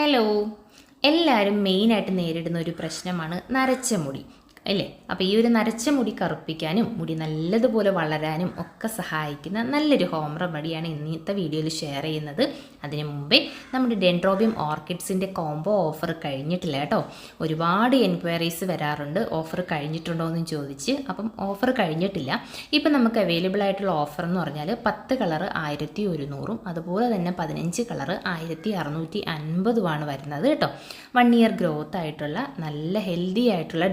Hello എല്ലാവരും മെയിനായിട്ട് നേരിടുന്ന ഒരു പ്രശ്നമാണ് നരച്ച മുടി. അല്ലേ? അപ്പോൾ ഈ ഒരു നരച്ച മുടി കറുപ്പിക്കാനും മുടി നല്ലതുപോലെ വളരാനും ഒക്കെ സഹായിക്കുന്ന നല്ലൊരു ഹോം റെമഡിയാണ് ഇന്നത്തെ വീഡിയോയിൽ ഷെയർ ചെയ്യുന്നത്. അതിനു മുമ്പേ നമ്മുടെ ഡെൻഡ്രോബിയം ഓർക്കിഡ്സിന്റെ കോംബോ ഓഫർ കഴിഞ്ഞിട്ടില്ല കേട്ടോ. ഒരുപാട് എൻക്വയറീസ് വരാറുണ്ട്. ഓഫർ കഴിഞ്ഞിട്ടുണ്ടോ എന്ന് ചോദിച്ച്. അപ്പം ഓഫർ കഴിഞ്ഞിട്ടില്ല. ഇപ്പം നമുക്ക് അവൈലബിൾ ആയിട്ടുള്ള ഓഫർ എന്ന് പറഞ്ഞാൽ പത്ത് കളർ ആയിരത്തി ഒരുന്നൂറും അതുപോലെ തന്നെ പതിനഞ്ച് കളർ ആയിരത്തി അറുന്നൂറ്റി അൻപതുമാണ് വരുന്നത് കേട്ടോ. വൺ ഇയർ ഗ്രോത്ത് ആയിട്ടുള്ള നല്ല ഹെൽത്തി ആയിട്ടുള്ള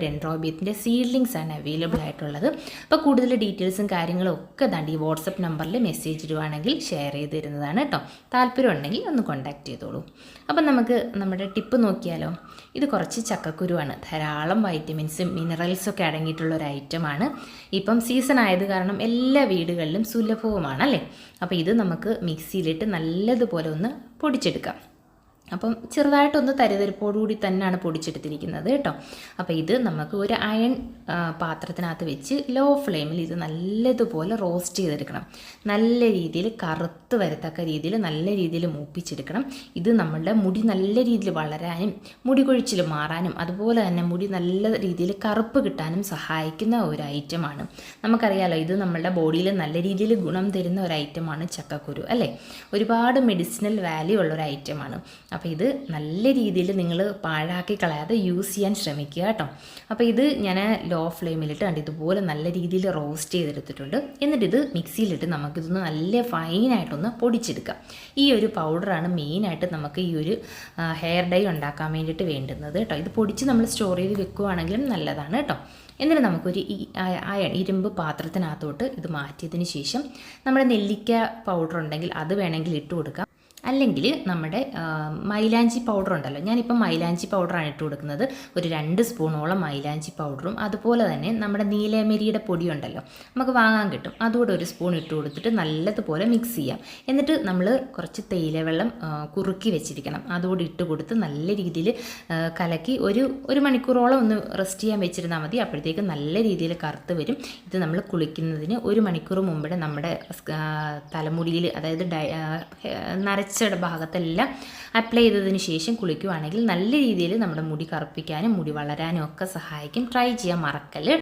ഡെൻഡ്രോബിയത്തിന്റെ സീഡ്ലിങ്സ് ആണ് അവൈലബിൾ ആയിട്ടുള്ളത്. അപ്പോൾ കൂടുതൽ ഡീറ്റെയിൽസും കാര്യങ്ങളും ഒക്കെ ദാണ്ട് ഈ വാട്സപ്പ് നമ്പറിൽ മെസ്സേജ് ഇടുവാണെങ്കിൽ ഷെയർ ചെയ്ത് തരുന്നതാണ് കേട്ടോ താല്പര്യം ഉണ്ടെങ്കിൽ ഒന്ന് കോൺടാക്ട് ചെയ്തോളൂ. അപ്പം നമുക്ക് നമ്മുടെ ടിപ്പ് നോക്കിയാലോ? ഇത് കുറച്ച് ചക്കക്കുരുവാണ്. ധാരാളം വൈറ്റമിൻസും മിനറൽസും ഒക്കെ അടങ്ങിയിട്ടുള്ള ഒരു ഐറ്റമാണ് ഇപ്പം സീസൺ ആയത് കാരണം എല്ലാ വീടുകളിലും സുലഭവുമാണ് അല്ലേ? അപ്പോൾ ഇത് നമുക്ക് മിക്സിയിലിട്ട് നല്ലതുപോലെ ഒന്ന് പൊടിച്ചെടുക്കാം. അപ്പം ചെറുതായിട്ടൊന്ന് തരിതരിപ്പോടുകൂടി തന്നെയാണ് പൊടിച്ചെടുത്തിരിക്കുന്നത് കേട്ടോ. അപ്പോൾ ഇത് നമുക്ക് ഒരു അയൺ പാത്രത്തിനകത്ത് വെച്ച് ലോ ഫ്ലെയിമിൽ ഇത് നല്ലതുപോലെ റോസ്റ്റ് ചെയ്തെടുക്കണം. നല്ല രീതിയിൽ കറുത്ത് വരത്തക്ക രീതിയിൽ നല്ല രീതിയിൽ മൂപ്പിച്ചെടുക്കണം. ഇത് നമ്മളുടെ മുടി നല്ല രീതിയിൽ വളരാനും മുടി കൊഴിച്ചിൽ മാറാനും അതുപോലെ തന്നെ മുടി നല്ല രീതിയിൽ കറുപ്പ് കിട്ടാനും സഹായിക്കുന്ന ഒരു ഐറ്റമാണ് നമുക്കറിയാലോ ഇത് നമ്മളുടെ ബോഡിയിൽ നല്ല രീതിയിൽ ഗുണം തരുന്ന ഒരു ഐറ്റമാണ് ചക്കക്കുരു അല്ലേ? ഒരുപാട് മെഡിസിനൽ വാല്യൂ ഉള്ള ഒരു ഐറ്റമാണ് അപ്പോൾ ഇത് നല്ല രീതിയിൽ നിങ്ങൾ പാഴാക്കി കളയാതെ യൂസ് ചെയ്യാൻ ശ്രമിക്കുക കേട്ടോ. അപ്പോൾ ഇത് ഞാൻ ലോ ഫ്ലെയിമിലിട്ട് കണ്ട് ഇതുപോലെ നല്ല രീതിയിൽ റോസ്റ്റ് ചെയ്തെടുത്തിട്ടുണ്ട്. എന്നിട്ട് ഇത് മിക്സിയിലിട്ട് നമുക്കിതൊന്ന് നല്ല ഫൈനായിട്ടൊന്ന് പൊടിച്ചെടുക്കാം ഈ ഒരു പൗഡറാണ് മെയിനായിട്ട് നമുക്ക് ഈ ഒരു ഹെയർ ഡൈ ഉണ്ടാക്കാൻ വേണ്ടിയിട്ട് വേണ്ടുന്നത് കേട്ടോ. ഇത് പൊടിച്ച് നമ്മൾ സ്റ്റോർ ചെയ്ത് വെക്കുകയാണെങ്കിലും നല്ലതാണ് കേട്ടോ. എന്നിട്ട് നമുക്കൊരു അയൺ ഇരുമ്പ് പാത്രത്തിനകത്തോട്ട് ഇത് മാറ്റിയതിന് ശേഷം നമ്മുടെ നെല്ലിക്ക പൗഡർ ഉണ്ടെങ്കിൽ അത് വേണമെങ്കിൽ ഇട്ട് കൊടുക്കാം. അല്ലെങ്കിൽ നമ്മുടെ മൈലാഞ്ചി പൗഡർ ഉണ്ടല്ലോ. ഞാനിപ്പോൾ മൈലാഞ്ചി പൗഡറാണ് ഇട്ട് കൊടുക്കുന്നത്. ഒരു രണ്ട് സ്പൂണോളം മൈലാഞ്ചി പൗഡറും അതുപോലെ തന്നെ നമ്മുടെ നീലമരിയുടെ പൊടി ഉണ്ടല്ലോ. നമുക്ക് വാങ്ങാൻ കിട്ടും. അതുകൂടെ ഒരു സ്പൂൺ ഇട്ട് കൊടുത്തിട്ട് നല്ലതുപോലെ മിക്സ് ചെയ്യാം. എന്നിട്ട് നമ്മൾ കുറച്ച് തേയിലവെള്ളം കുറുക്കി വെച്ചിരിക്കണം. അതുകൂടി ഇട്ട് കൊടുത്ത് നല്ല രീതിയിൽ കലക്കി ഒരു ഒരു മണിക്കൂറോളം ഒന്ന് റെസ്റ്റ് ചെയ്യാൻ വെച്ചിരുന്നാൽ മതി. അപ്പോഴത്തേക്ക് നല്ല രീതിയിൽ കറുത്ത് വരും. ഇത് നമ്മൾ കുളിക്കുന്നതിന് ഒരു മണിക്കൂർ മുമ്പേ നമ്മുടെ തലമുടിയിൽ അതായത് ഡൈ ആ, ഭാഗത്തെല്ലാം അപ്ലൈ ചെയ്തതിന് ശേഷം കുളിക്കുകയാണെങ്കിൽ നല്ല രീതിയിൽ നമ്മുടെ മുടി കറുപ്പിക്കാനും മുടി വളരാനും ഒക്കെ സഹായിക്കും. ട്രൈ ചെയ്യാൻ മറക്കല്ല്.